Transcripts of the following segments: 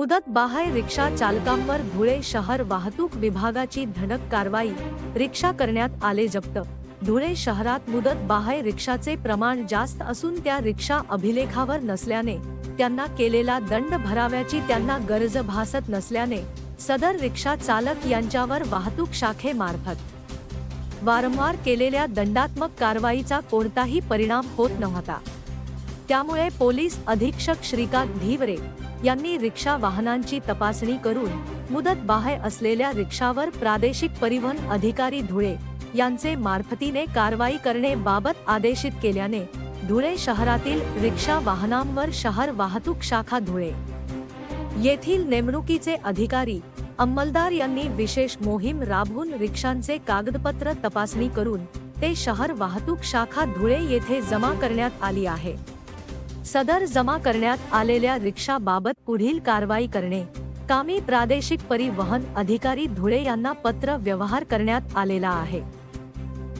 मुदत बाहेर रिक्षा चालकांवर धुळे शहर वाहतूक विभागाची धडक कारवाई रिक्षा करण्यात आले जप्त. धुळे शहरात मुदत बाहेर रिक्षाचे प्रमाण जास्त असून त्या रिक्षा अभिलेखावर नसल्याने त्यांना केलेला दंड भराव्याची त्यांना गरज भासत नसल्याने सदर रिक्षा चालक यांच्यावर वाहतूक शाखेमार्फत वारंवार केलेल्या दंडात्मक कारवाईचा कोणताही परिणाम होत नव्हता. त्यामुळे पोलीस अधीक्षक श्रीकांत धीवरे यांनी रिक्षा वाहनांची तपासणी करून मुदत बाहेर असलेल्या रिक्षावर प्रादेशिक परिवहन अधिकारी धुळे यांचे मार्फतीने कारवाई करणे बाबत आदेशित केल्याने धुळे शहरातील रिक्षा वाहनांवर शहर वाहतूक शाखा धुळे. येथील नेमणुकीचे अधिकारी अंमलदार यांनी विशेष मोहीम राबवून रिक्षांचे कागदपत्र तपासणी करून ते शहर वाहतूक शाखा धुळे येथे जमा करण्यात आली आहे. सदर जमा करण्यात आलेल्या रिक्षाबाबत पुढील कारवाई करणे. कामी प्रादेशिक परिवहन अधिकारी धुळे यांना पत्र व्यवहार करण्यात आलेला आहे.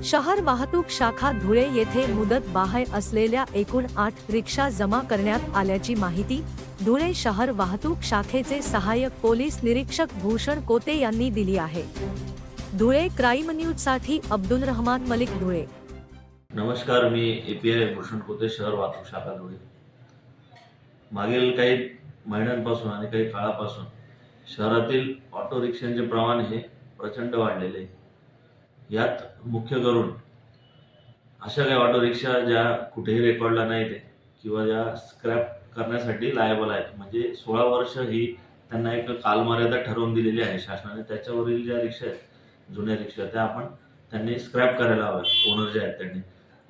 शहर वाहतूक शाखा धुळे येथे मुदत बाहेर असलेल्या एकूण आठ रिक्षा जमा करण्यात आल्याची माहिती धुळे शहर वाहतूक शाखेचे सहाय्यक पोलीस निरीक्षक भूषण कोते यांनी दिली आहे. धुळे क्राईम न्यूजसाठी अब्दुल रहमान मलिक धुळे. नमस्कार मी A P I Bhushan Kote शहर वाहतूक शाखा धुळे. मागील काही महिन्यांपासून आणि काही काळापासून शहरातील ऑटो रिक्षांचे प्रमाण हे प्रचंड वाढलेले आहे. यात मुख्य करून अशा काही ऑटो रिक्षा ज्या कुठेही रेकॉर्डला नाहीत ते किंवा ज्या स्क्रॅप करण्यासाठी लायबल आहेत म्हणजे सोळा वर्ष ही त्यांना एक कालमर्यादा ठरवून दिलेली आहे शासनाने. त्याच्यावरील ज्या रिक्षा आहेत जुन्या रिक्षा त्या आपण त्यांनी स्क्रॅप करायला हव्या ओनर जे आहेत त्यांनी.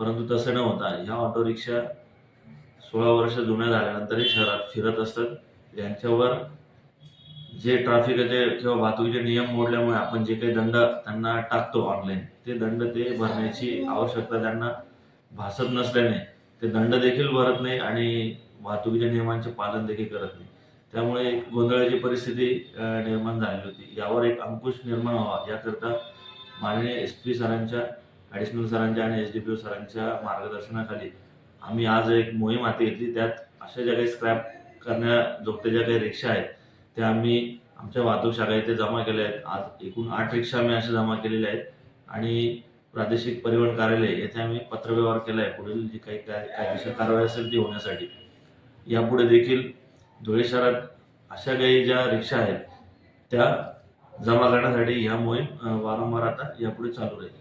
परंतु तसं न होता ह्या ऑटो रिक्षा सोळा वर्ष जुन्या झाल्यानंतरही शहरात फिरत असतात. यांच्यावर जे ट्रॅफिकचे किंवा वाहतुकीचे नियम मोडल्यामुळे आपण जे काही दंड त्यांना टाकतो ऑनलाईन ते दंड ते भरण्याची आवश्यकता त्यांना भासत नसल्याने ते दंड देखील भरत नाही आणि वाहतुकीच्या नियमांचे पालन देखील करत नाही. त्यामुळे एक गोंधळाची परिस्थिती निर्माण झालेली होती. यावर एक अंकुश निर्माण व्हावा याकरता माननीय एस पी सरांच्या ॲडिशनल सरांच्या आणि एच डी पी ओ सरांच्या मार्गदर्शनाखाली आम्ही आज एक मोहीम हाती घेतली. त्यात अशा ज्या काही स्क्रॅप करण्याजोगत्या ज्या काही रिक्षा आहेत त्या आम्ही आमच्या वाहतूक शाखा इथे जमा केल्या आहेत. आज एकूण आठ रिक्षा आम्ही अशा जमा केलेल्या आहेत. आणि प्रादेशिक परिवहन कार्यालय येथे आम्ही पत्रव्यवहार केला आहे पुढील जी काही कायदेशीर कारवाई असेल ती होण्यासाठी. यापुढे देखील धुळे शहरात अशा काही ज्या रिक्षा आहेत त्या जमा करण्यासाठी ह्या मोहीम वारंवार आता यापुढे चालू राहील.